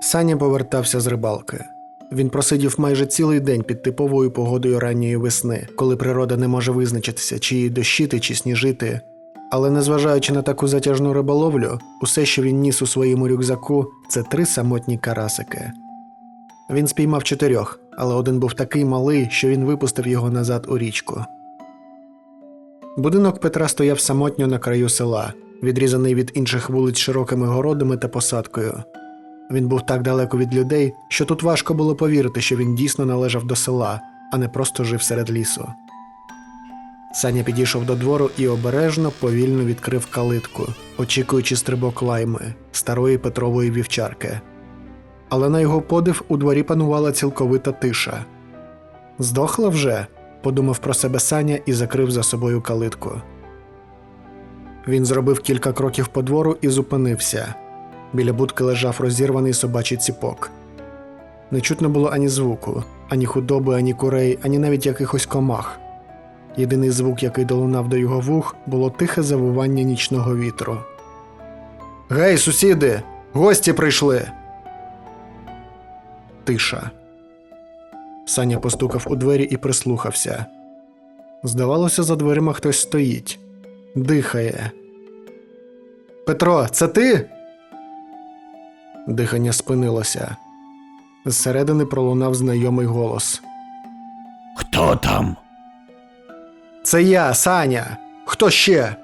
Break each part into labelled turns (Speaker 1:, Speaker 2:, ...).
Speaker 1: Саня повертався з рибалки. Він просидів майже цілий день під типовою погодою ранньої весни, коли природа не може визначитися, чи їй дощити, чи сніжити. Але незважаючи на таку затяжну риболовлю, усе, що він ніс у своєму рюкзаку, це три самотні карасики. Він спіймав чотирьох, але один був такий малий, що він випустив його назад у річку. Будинок Петра стояв самотньо на краю села, відрізаний від інших вулиць широкими городами та посадкою. Він був так далеко від людей, що тут важко було повірити, що він дійсно належав до села, а не просто жив серед лісу. Саня підійшов до двору і обережно, повільно відкрив калитку, очікуючи стрибок лайми, старої Петрової вівчарки. Але на його подив у дворі панувала цілковита тиша. Здохла вже? подумав про себе Саня і закрив за собою калитку. Він зробив кілька кроків по двору і зупинився. Біля будки лежав розірваний собачий ціпок. Не чутно було ані звуку, ані худоби, ані курей, ані навіть якихось комах. Єдиний звук, який долунав до його вух, було тихе завивання нічного вітру. Гей, сусіди! Гості прийшли. Тиша. Саня постукав у двері і прислухався. Здавалося, за дверима хтось стоїть, дихає. Петро, це ти? Дихання спинилося. Зсередини пролунав знайомий голос.
Speaker 2: Хто там?
Speaker 1: Це я, Саня. Хто ще?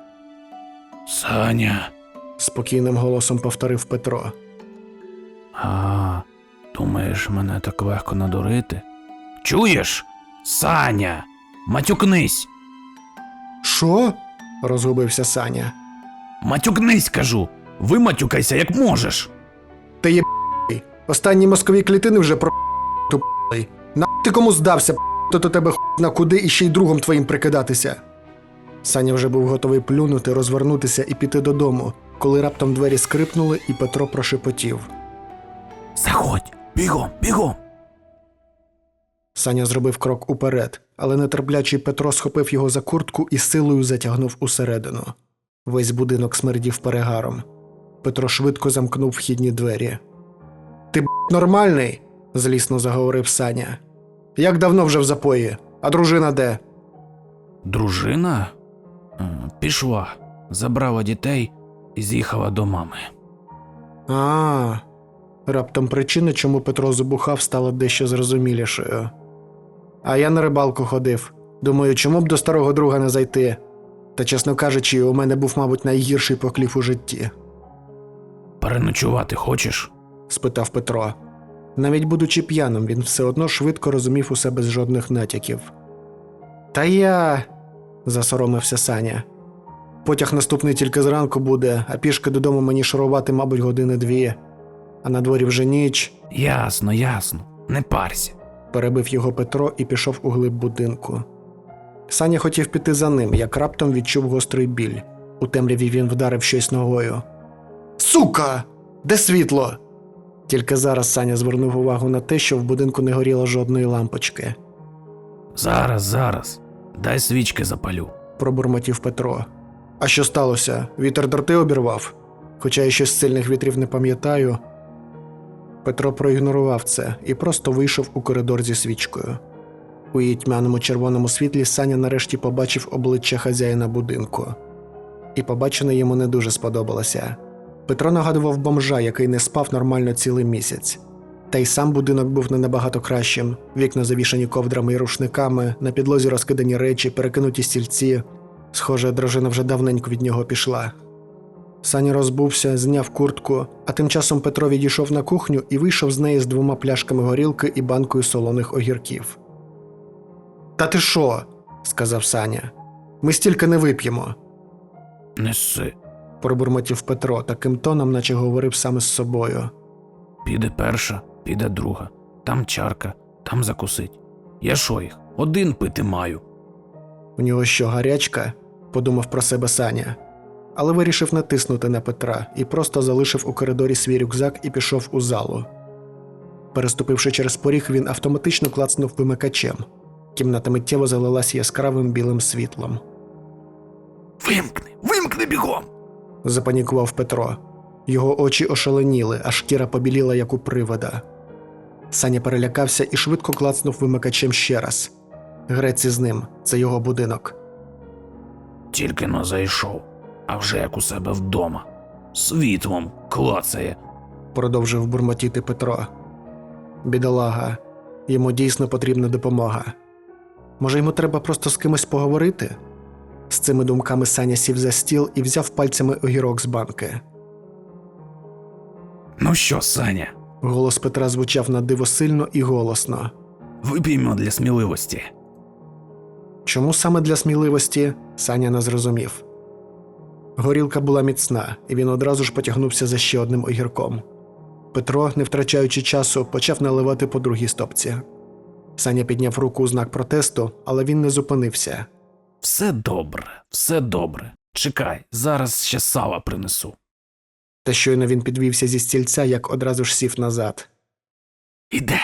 Speaker 2: Саня.
Speaker 1: спокійним голосом повторив Петро.
Speaker 2: А, думаєш, мене так легко надурити? Чуєш? Саня, матюкнись.
Speaker 1: Що? розгубився Саня.
Speaker 2: Матюкнись, кажу. Виматюкайся, як можеш.
Speaker 1: Ти є Останні мозкові клітини вже про тупий. На ти кому здався, то до тебе на куди і ще й другом твоїм прикидатися. Саня вже був готовий плюнути, розвернутися і піти додому, коли раптом двері скрипнули, і Петро прошепотів.
Speaker 2: Заходь, бігом, бігом.
Speaker 1: Саня зробив крок уперед, але нетерплячий Петро схопив його за куртку і силою затягнув усередину. Весь будинок смердів перегаром. Петро швидко замкнув вхідні двері. Ти б нормальний? злісно заговорив Саня. Як давно вже в запої? А дружина де?
Speaker 2: Дружина Е, пішла, забрала дітей і з'їхала до мами.
Speaker 1: А, раптом причина, чому Петро забухав, стала дещо зрозумілішою. А я на рибалку ходив. Думаю, чому б до старого друга не зайти? Та, чесно кажучи, у мене був, мабуть, найгірший поклів у житті.
Speaker 2: Переночувати хочеш?
Speaker 1: спитав Петро. Навіть будучи п'яним, він все одно швидко розумів усе без жодних натяків. Та я. засоромився Саня. Потяг наступний тільки зранку буде, а пішки додому мені шарувати, мабуть, години дві. А на дворі вже ніч.
Speaker 2: Ясно, ясно. Не парся.
Speaker 1: перебив його Петро і пішов у глиб будинку. Саня хотів піти за ним, як раптом відчув гострий біль. У темряві він вдарив щось ногою. Сука! Де світло? Тільки зараз Саня звернув увагу на те, що в будинку не горіло жодної лампочки,
Speaker 2: Зараз, зараз. Дай свічки запалю.
Speaker 1: пробурмотів Петро. А що сталося? Вітер дроти обірвав? Хоча я ще з сильних вітрів не пам'ятаю. Петро проігнорував це і просто вийшов у коридор зі свічкою. У її тьмяному червоному світлі Саня нарешті побачив обличчя хазяїна будинку. І побачене йому не дуже сподобалося. Петро нагадував бомжа, який не спав нормально цілий місяць. Та й сам будинок був не набагато кращим: вікна завішані ковдрами і рушниками, на підлозі розкидані речі, перекинуті стільці. Схоже, дружина вже давненько від нього пішла. Саня розбувся, зняв куртку, а тим часом Петро відійшов на кухню і вийшов з неї з двома пляшками горілки і банкою солоних огірків. Та ти що? сказав Саня. Ми стільки не вип'ємо,
Speaker 2: Неси.
Speaker 1: Пробурмотів Петро таким тоном, наче говорив саме з собою.
Speaker 2: Піде перша, піде друга. Там чарка, там закусить. Я що їх? Один пити маю.
Speaker 1: У нього що, гарячка? подумав про себе Саня. Але вирішив натиснути на Петра і просто залишив у коридорі свій рюкзак і пішов у залу. Переступивши через поріг, він автоматично клацнув вимикачем. Кімната миттєво залилась яскравим білим світлом.
Speaker 2: Вимкни, вимкни бігом.
Speaker 1: Запанікував Петро. Його очі ошаленіли, а шкіра побіліла, як у привода. Саня перелякався і швидко клацнув вимикачем ще раз. Грець із ним, це його будинок.
Speaker 2: Тільки но зайшов, а вже як у себе вдома. Світлом клацає.
Speaker 1: продовжив бурмотіти Петро. Бідолага, йому дійсно потрібна допомога. Може, йому треба просто з кимось поговорити? З цими думками Саня сів за стіл і взяв пальцями огірок з банки.
Speaker 2: Ну що, Саня,
Speaker 1: Голос Петра звучав на диво сильно і голосно.
Speaker 2: вип'ємо для сміливості.
Speaker 1: Чому саме для сміливості Саня не зрозумів. Горілка була міцна, і він одразу ж потягнувся за ще одним огірком. Петро, не втрачаючи часу, почав наливати по другій стопці. Саня підняв руку у знак протесту, але він не зупинився.
Speaker 2: Все добре, все добре. Чекай, зараз ще сала принесу.
Speaker 1: Та щойно він підвівся зі стільця, як одразу ж сів назад,
Speaker 2: Іде,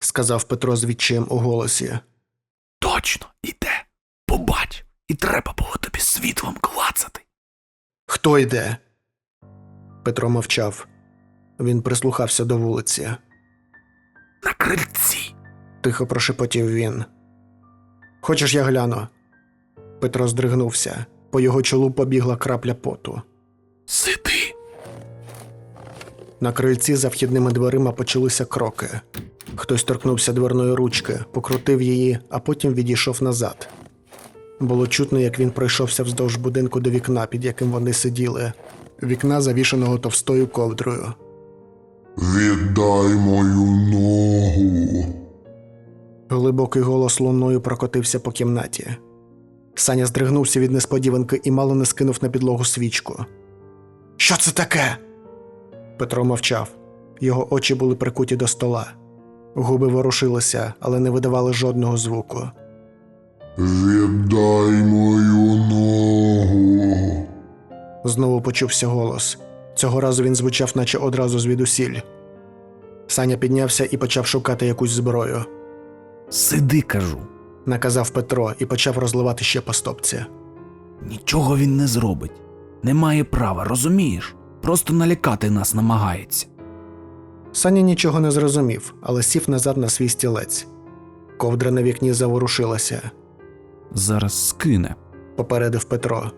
Speaker 1: сказав Петро з відчаєм у голосі.
Speaker 2: точно, іде. Побач, і треба було тобі світлом клацати.
Speaker 1: Хто йде? Петро мовчав. Він прислухався до вулиці.
Speaker 2: На крильці.
Speaker 1: тихо прошепотів він. Хочеш, я гляну? Петро здригнувся. По його чолу побігла крапля поту.
Speaker 2: Сиди.
Speaker 1: На крильці за вхідними дверима почалися кроки. Хтось торкнувся дверної ручки, покрутив її, а потім відійшов назад. Було чутно, як він пройшовся вздовж будинку до вікна, під яким вони сиділи. Вікна, завішаного товстою ковдрою.
Speaker 3: Віддай мою ногу.
Speaker 1: Глибокий голос луною прокотився по кімнаті. Саня здригнувся від несподіванки і мало не скинув на підлогу свічку. Що це таке? Петро мовчав. Його очі були прикуті до стола. Губи ворушилися, але не видавали жодного звуку.
Speaker 3: Віддай мою ногу.
Speaker 1: Знову почувся голос. Цього разу він звучав, наче одразу звідусіль. Саня піднявся і почав шукати якусь зброю.
Speaker 2: Сиди, кажу.
Speaker 1: Наказав Петро і почав розливати ще по стопці.
Speaker 2: Нічого він не зробить. Не має права, розумієш? Просто налякати нас намагається.
Speaker 1: Саня нічого не зрозумів, але сів назад на свій стілець. Ковдра на вікні заворушилася,
Speaker 2: Зараз скине.
Speaker 1: попередив Петро.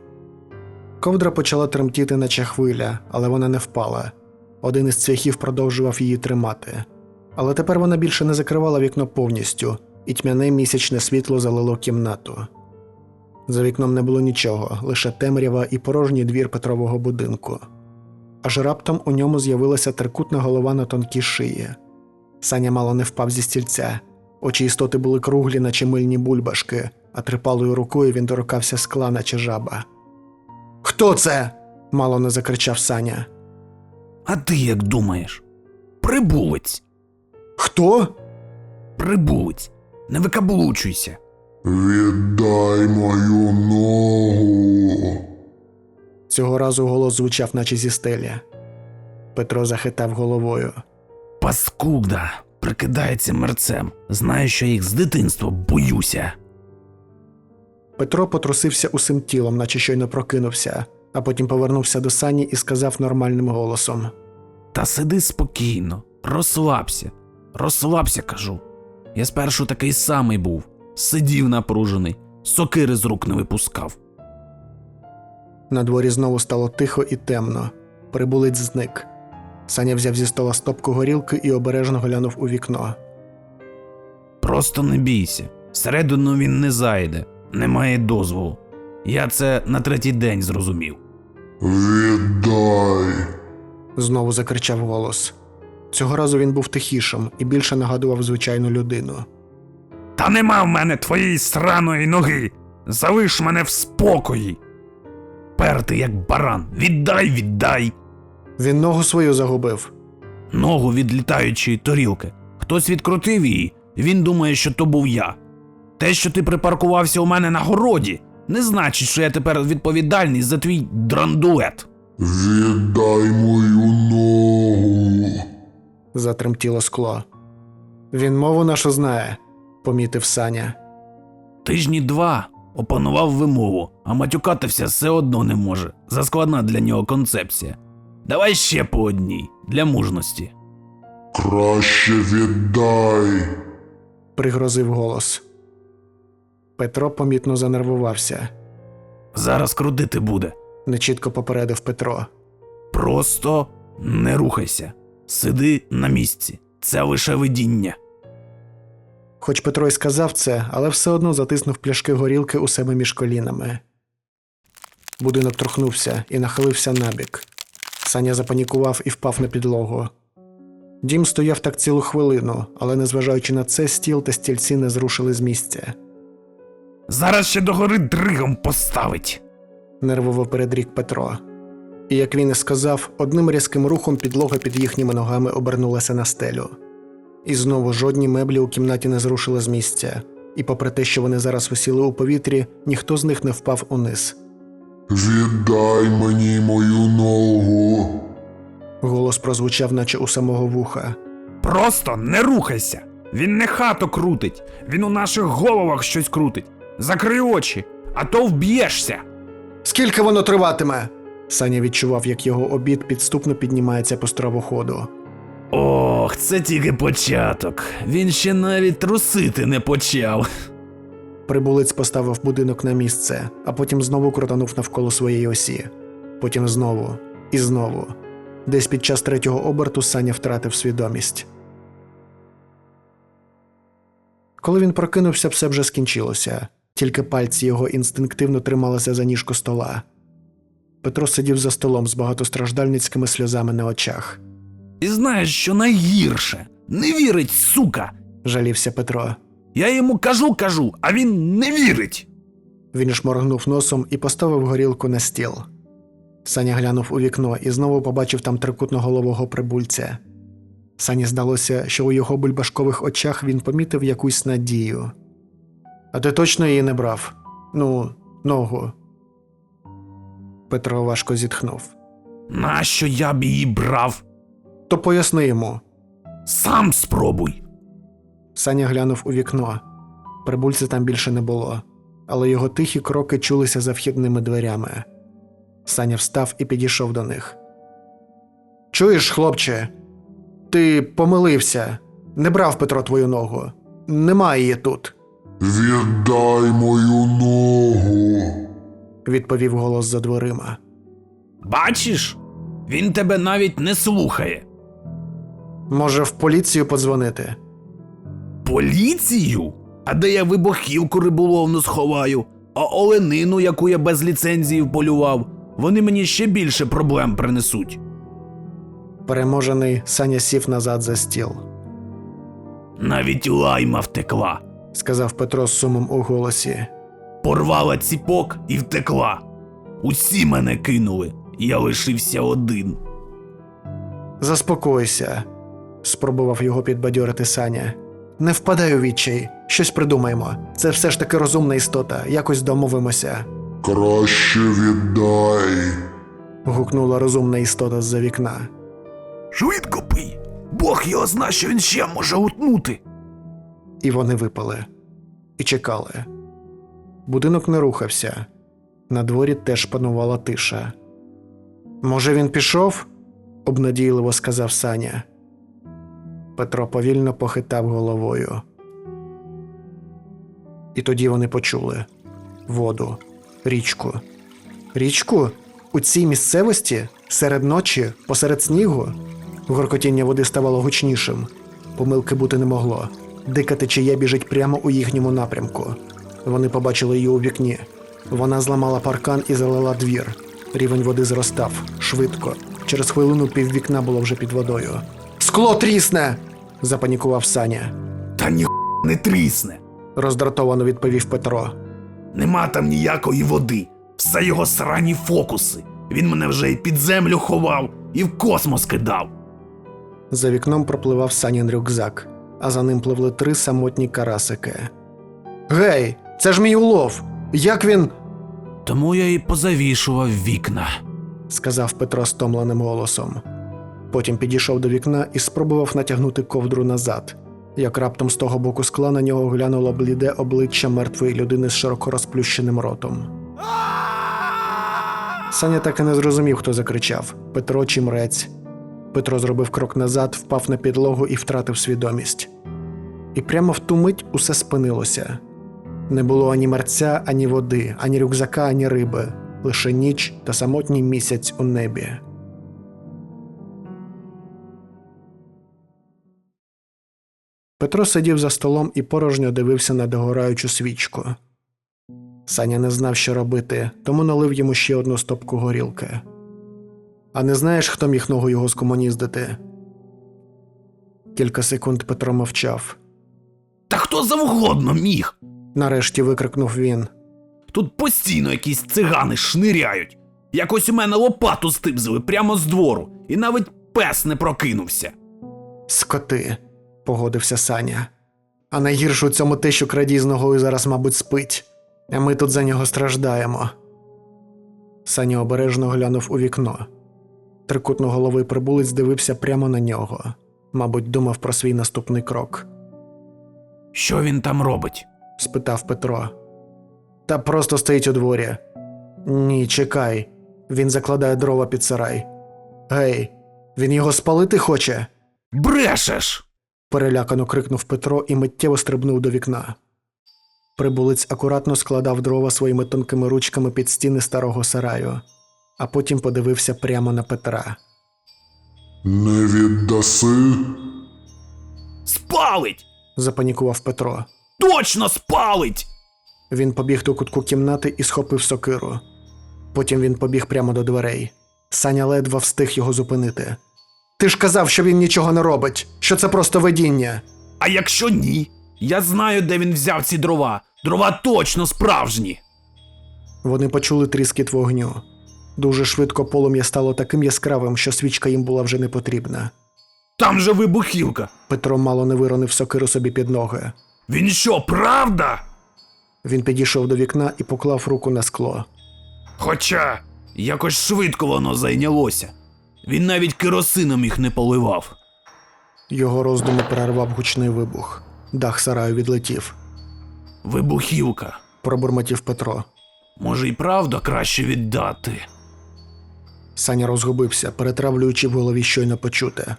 Speaker 1: Ковдра почала тремтіти, наче хвиля, але вона не впала. Один із цвяхів продовжував її тримати. Але тепер вона більше не закривала вікно повністю, і тьмяне місячне світло залило кімнату. За вікном не було нічого, лише темрява і порожній двір Петрового будинку. Аж раптом у ньому з'явилася трикутна голова на тонкій шиї. Саня мало не впав зі стільця. Очі істоти були круглі, наче мильні бульбашки, а трипалою рукою він дорукався скла, наче жаба. Хто це? мало не закричав Саня.
Speaker 2: А ти як думаєш? Прибулець.
Speaker 1: Хто?
Speaker 2: Прибулець. Не викаблучуйся.
Speaker 3: Віддай мою ногу.
Speaker 1: Цього разу голос звучав, наче зі стелі. Петро захитав головою.
Speaker 2: Паскуда. Прикидається мерцем. Знаю, що їх з дитинства боюся.
Speaker 1: Петро потрусився усім тілом, наче щойно прокинувся, а потім повернувся до Сані і сказав нормальним голосом:
Speaker 2: Та сиди спокійно, розслабся. Розслабся, кажу. Я спершу такий самий був. Сидів напружений, сокири з рук не випускав.
Speaker 1: На дворі знову стало тихо і темно. Прибулець зник. Саня взяв зі стола стопку горілки і обережно глянув у вікно.
Speaker 2: Просто не бійся. Всередину він не зайде, не має дозволу. Я це на третій день зрозумів.
Speaker 3: Віддай.
Speaker 1: Знову закричав голос. Цього разу він був тихішим і більше нагадував звичайну людину.
Speaker 2: Та нема в мене твоєї сраної ноги. Залиш мене в спокої. Перти, як баран, віддай, віддай.
Speaker 1: Він ногу свою загубив.
Speaker 2: Ногу від літаючої тарілки. Хтось відкрутив її, він думає, що то був я. Те, що ти припаркувався у мене на городі, не значить, що я тепер відповідальний за твій драндует.
Speaker 3: Віддай мою ногу.
Speaker 1: Затремтіло скло. Він мову нашу знає, помітив Саня.
Speaker 2: Тижні два опанував вимову, а матюкатися все одно не може. Заскладна для нього концепція. Давай ще по одній для мужності.
Speaker 3: Краще віддай.
Speaker 1: пригрозив голос. Петро помітно занервувався,
Speaker 2: Зараз крутити буде.
Speaker 1: нечітко попередив Петро.
Speaker 2: Просто не рухайся. Сиди на місці. Це лише видіння.
Speaker 1: Хоч Петро й сказав це, але все одно затиснув пляшки горілки у себе між колінами. Будинок трохнувся і нахилився набік. Саня запанікував і впав на підлогу. Дім стояв так цілу хвилину, але, незважаючи на це, стіл та стільці не зрушили з місця.
Speaker 2: Зараз ще догори дригом поставить.
Speaker 1: нервово передрік Петро. І як він і сказав, одним різким рухом підлога під їхніми ногами обернулася на стелю. І знову жодні меблі у кімнаті не зрушили з місця, і попри те, що вони зараз висіли у повітрі, ніхто з них не впав униз.
Speaker 3: Віддай мені мою ногу.
Speaker 1: Голос прозвучав, наче у самого вуха.
Speaker 2: Просто не рухайся. Він не хату крутить, він у наших головах щось крутить. Закрий очі, а то вб'єшся.
Speaker 1: Скільки воно триватиме? Саня відчував, як його обід підступно піднімається по стравоходу.
Speaker 2: Ох, це тільки початок. Він ще навіть трусити не почав.
Speaker 1: Прибулець поставив будинок на місце, а потім знову крутанув навколо своєї осі. Потім знову і знову. Десь під час третього оберту Саня втратив свідомість. Коли він прокинувся, все вже скінчилося, тільки пальці його інстинктивно трималися за ніжку стола. Петро сидів за столом з багатостраждальницькими сльозами на очах.
Speaker 2: І знаєш, що найгірше? Не вірить, сука.
Speaker 1: Жалівся Петро.
Speaker 2: Я йому кажу, кажу, а він не вірить.
Speaker 1: Він шморгнув носом і поставив горілку на стіл. Саня глянув у вікно і знову побачив там трикутноголового прибульця. Сані здалося, що у його бульбашкових очах він помітив якусь надію. А ти точно її не брав? Ну, ногу. Петро важко зітхнув.
Speaker 2: Нащо я б її брав?
Speaker 1: То поясни йому.
Speaker 2: Сам спробуй.
Speaker 1: Саня глянув у вікно. Прибульця там більше не було, але його тихі кроки чулися за вхідними дверями. Саня встав і підійшов до них. Чуєш, хлопче, ти помилився. Не брав Петро твою ногу. Немає її тут,
Speaker 3: Віддай мою ногу.
Speaker 1: Відповів голос за дверима.
Speaker 2: Бачиш? Він тебе навіть не слухає.
Speaker 1: Може, в поліцію подзвонити?
Speaker 2: Поліцію? А де я вибухівку риболовну сховаю, а оленину, яку я без ліцензії вполював, вони мені ще більше проблем принесуть.
Speaker 1: Переможений Саня сів назад за стіл,
Speaker 2: Навіть лайма втекла,
Speaker 1: сказав Петро з сумом у голосі.
Speaker 2: Порвала ціпок і втекла. Усі мене кинули, я лишився один.
Speaker 1: Заспокойся, спробував його підбадьорити Саня. Не впадай у відчай, щось придумаємо. Це все ж таки розумна істота, якось домовимося.
Speaker 3: Краще віддай.
Speaker 1: гукнула розумна істота з-за вікна.
Speaker 2: Швидко пий, Бог його зна, що він ще може утнути.
Speaker 1: І вони випали і чекали. Будинок не рухався. На дворі теж панувала тиша. Може, він пішов? обнадійливо сказав Саня. Петро повільно похитав головою. І тоді вони почули воду, річку. Річку? У цій місцевості? Серед ночі, посеред снігу? Горкотіння води ставало гучнішим. Помилки бути не могло. Дика течія біжить прямо у їхньому напрямку. Вони побачили її у вікні. Вона зламала паркан і залила двір. Рівень води зростав швидко. Через хвилину піввікна було вже під водою. Скло трісне! запанікував Саня.
Speaker 2: Та ні не трісне.
Speaker 1: Роздратовано відповів Петро.
Speaker 2: Нема там ніякої води. Все його срані фокуси. Він мене вже і під землю ховав, і в космос кидав.
Speaker 1: За вікном пропливав Санін рюкзак, а за ним пливли три самотні карасики. Гей, це ж мій улов! Як він.
Speaker 2: Тому я і позавішував вікна.
Speaker 1: сказав Петро стомленим голосом. Потім підійшов до вікна і спробував натягнути ковдру назад. Як раптом з того боку скла на нього глянуло бліде обличчя мертвої людини з широко розплющеним ротом. Саня так і не зрозумів, хто закричав Петро чи мрець. Петро зробив крок назад, впав на підлогу і втратив свідомість. І прямо в ту мить усе спинилося. Не було ані мерця, ані води, ані рюкзака, ані риби, лише ніч та самотній місяць у небі. Петро сидів за столом і порожньо дивився на догораючу свічку. Саня не знав, що робити, тому налив йому ще одну стопку горілки. А не знаєш, хто міг ногу його скомуніздити? Кілька секунд Петро мовчав.
Speaker 2: Та хто завгодно міг.
Speaker 1: Нарешті викрикнув він.
Speaker 2: Тут постійно якісь цигани шниряють. Якось у мене лопату стибзили прямо з двору, і навіть пес не прокинувся.
Speaker 1: Скоти, погодився Саня. А найгірше у цьому те, що крадій з ногою зараз, мабуть, спить, а ми тут за нього страждаємо. Саня обережно глянув у вікно. Трикутноголовий прибулець дивився прямо на нього, мабуть, думав про свій наступний крок.
Speaker 2: Що він там робить?
Speaker 1: Спитав Петро. Та просто стоїть у дворі. Ні, чекай. Він закладає дрова під сарай. Гей, він його спалити хоче?
Speaker 2: Брешеш!
Speaker 1: перелякано крикнув Петро і миттєво стрибнув до вікна. Прибулець акуратно складав дрова своїми тонкими ручками під стіни старого сараю, а потім подивився прямо на Петра.
Speaker 3: Не віддаси?
Speaker 2: Спалить!
Speaker 1: Запанікував Петро.
Speaker 2: Точно спалить!
Speaker 1: Він побіг до кутку кімнати і схопив сокиру. Потім він побіг прямо до дверей. Саня ледве встиг його зупинити. Ти ж казав, що він нічого не робить, що це просто видіння.
Speaker 2: А якщо ні? Я знаю, де він взяв ці дрова. Дрова точно справжні.
Speaker 1: Вони почули тріскіт вогню. Дуже швидко полум'я стало таким яскравим, що свічка їм була вже не потрібна.
Speaker 2: Там же вибухівка.
Speaker 1: Петро мало не виронив сокиру собі під ноги.
Speaker 2: Він що, правда?
Speaker 1: Він підійшов до вікна і поклав руку на скло.
Speaker 2: Хоча якось швидко воно зайнялося. Він навіть керосином їх не поливав.
Speaker 1: Його роздуми перервав гучний вибух. Дах сараю відлетів.
Speaker 2: Вибухівка.
Speaker 1: Пробурмотів Петро.
Speaker 2: Може, і правда краще віддати.
Speaker 1: Саня розгубився, перетравлюючи в голові щойно почуте.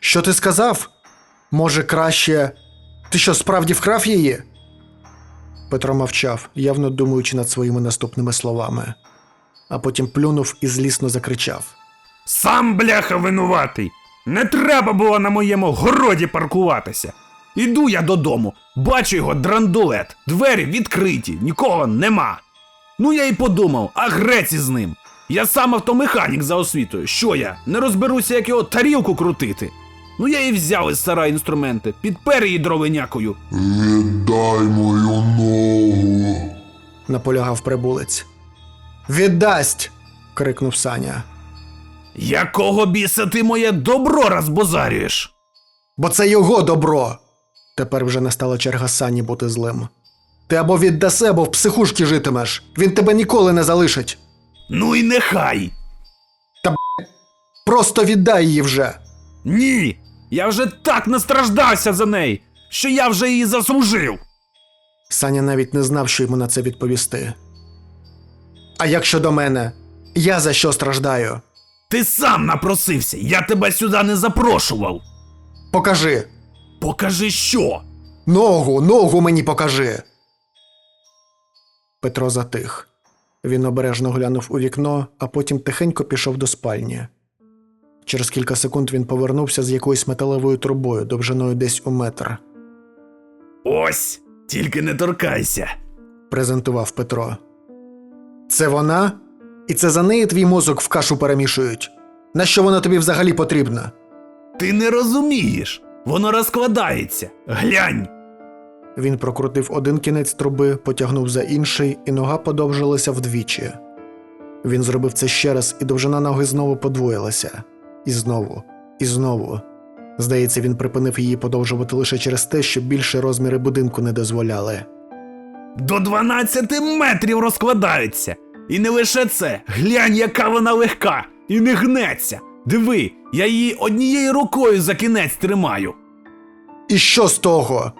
Speaker 1: Що ти сказав? Може, краще. Ти що, справді вкрав її? Петро мовчав, явно думаючи над своїми наступними словами, а потім плюнув і злісно закричав.
Speaker 2: Сам бляха винуватий. Не треба було на моєму городі паркуватися. Іду я додому, бачу його драндулет, двері відкриті, нікого нема. Ну я й подумав, а грець із ним. Я сам автомеханік за освітою. Що я? Не розберуся, як його тарілку крутити. Ну я і взяв із сара інструменти, підпер її дровенякою.
Speaker 3: Віддай мою ногу.
Speaker 1: наполягав прибулець. Віддасть. крикнув Саня.
Speaker 2: Якого біса ти моє добро розбозарюєш?
Speaker 1: Бо це його добро. Тепер вже настала черга Сані бути злим. Ти або віддаси, або в психушці житимеш. Він тебе ніколи не залишить.
Speaker 2: Ну і нехай.
Speaker 1: Просто віддай її вже.
Speaker 2: Ні, я вже так настраждався за неї, що я вже її заслужив.
Speaker 1: Саня навіть не знав, що йому на це відповісти. А як щодо мене, я за що страждаю?
Speaker 2: Ти сам напросився, я тебе сюди не запрошував.
Speaker 1: Покажи.
Speaker 2: Покажи що.
Speaker 1: Ногу, ногу мені покажи. Петро затих. Він обережно глянув у вікно, а потім тихенько пішов до спальні. Через кілька секунд він повернувся з якоюсь металевою трубою довжиною десь у метр.
Speaker 2: Ось, тільки не торкайся.
Speaker 1: презентував Петро. Це вона? І це за неї твій мозок в кашу перемішують. Нащо вона тобі взагалі потрібна?
Speaker 2: Ти не розумієш. Воно розкладається. Глянь.
Speaker 1: Він прокрутив один кінець труби, потягнув за інший, і нога подовжилася вдвічі. Він зробив це ще раз, і довжина ноги знову подвоїлася. І знову, і знову. Здається, він припинив її подовжувати лише через те, що більше розміри будинку не дозволяли.
Speaker 2: До 12 метрів розкладається. І не лише це. Глянь, яка вона легка, і не гнеться. Диви, я її однією рукою за кінець тримаю.
Speaker 1: І що з того?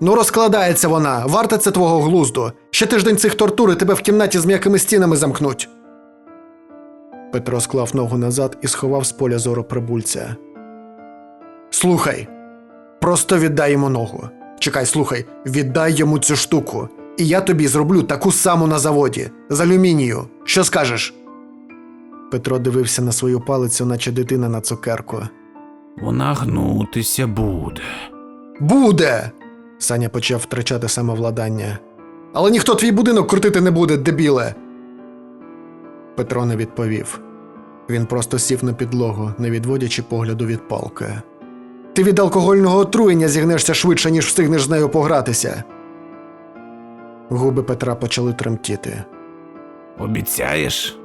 Speaker 1: Ну, розкладається вона, варта це твого глузду. Ще тиждень цих тортур і тебе в кімнаті з м'якими стінами замкнуть. Петро склав ногу назад і сховав з поля зору прибульця. Слухай, просто віддай йому ногу. Чекай, слухай, віддай йому цю штуку. І я тобі зроблю таку саму на заводі з алюмінію. Що скажеш? Петро дивився на свою палицю, наче дитина на цукерку.
Speaker 2: Вона гнутися буде.
Speaker 1: Буде. Саня почав втрачати самовладання. Але ніхто твій будинок крутити не буде, дебіле. Петро не відповів. Він просто сів на підлогу, не відводячи погляду від палки. Ти від алкогольного отруєння зігнешся швидше, ніж встигнеш з нею погратися. Губи Петра почали тремтіти.
Speaker 2: Обіцяєш?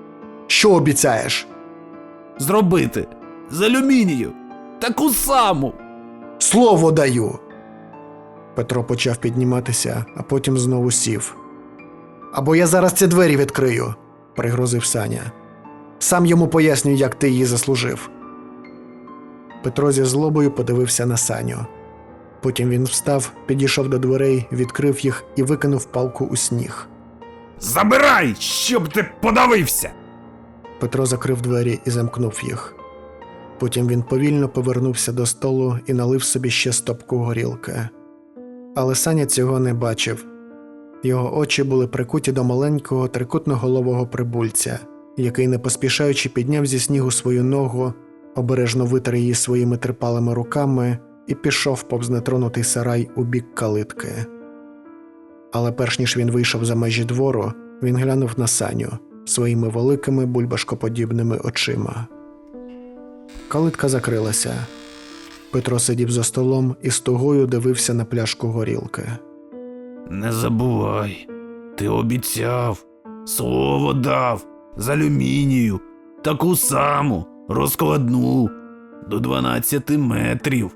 Speaker 1: Що обіцяєш?
Speaker 2: Зробити з алюмінію. Таку саму.
Speaker 1: Слово даю. Петро почав підніматися, а потім знову сів. Або я зараз ці двері відкрию, пригрозив Саня. Сам йому поясню, як ти її заслужив. Петро зі злобою подивився на Саню. Потім він встав, підійшов до дверей, відкрив їх і викинув палку у сніг.
Speaker 2: Забирай, щоб ти подавився.
Speaker 1: Петро закрив двері і замкнув їх. Потім він повільно повернувся до столу і налив собі ще стопку горілки. Але Саня цього не бачив. Його очі були прикуті до маленького трикутноголового прибульця, який, не поспішаючи, підняв зі снігу свою ногу, обережно витер її своїми трипалими руками і пішов повз нетронутий сарай у бік калитки. Але перш ніж він вийшов за межі двору, він глянув на Саню своїми великими бульбашкоподібними очима. Калитка закрилася. Петро сидів за столом і з тугою дивився на пляшку горілки.
Speaker 2: Не забувай, ти обіцяв, слово дав з алюмінію, таку саму розкладну до 12 метрів.